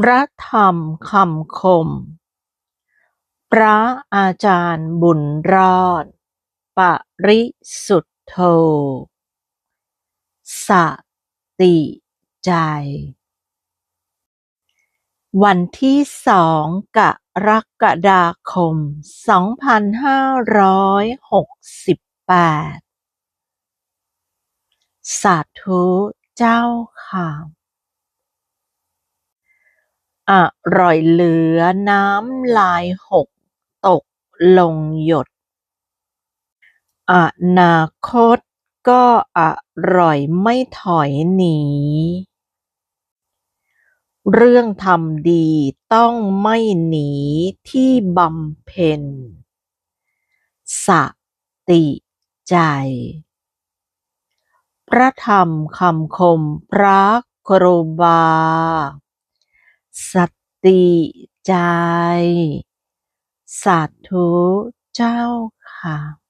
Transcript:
พระธรรมคำคม พระอาจารย์บุญรอด ปริสุทธโธ สติใจ วันที่สองกรกฎาคม 2568 สาธุเจ้าค่ะ อร่อยเหลือน้ำลายหกตกลงหยด อนาคตก็อร่อยไม่ถอยหนีเรื่องทำดีต้องไม่หนีที่บำเพ็ญ สติใจ พระธรรมคำคมพระครูบา สติใจ สาธุเจ้าค่ะ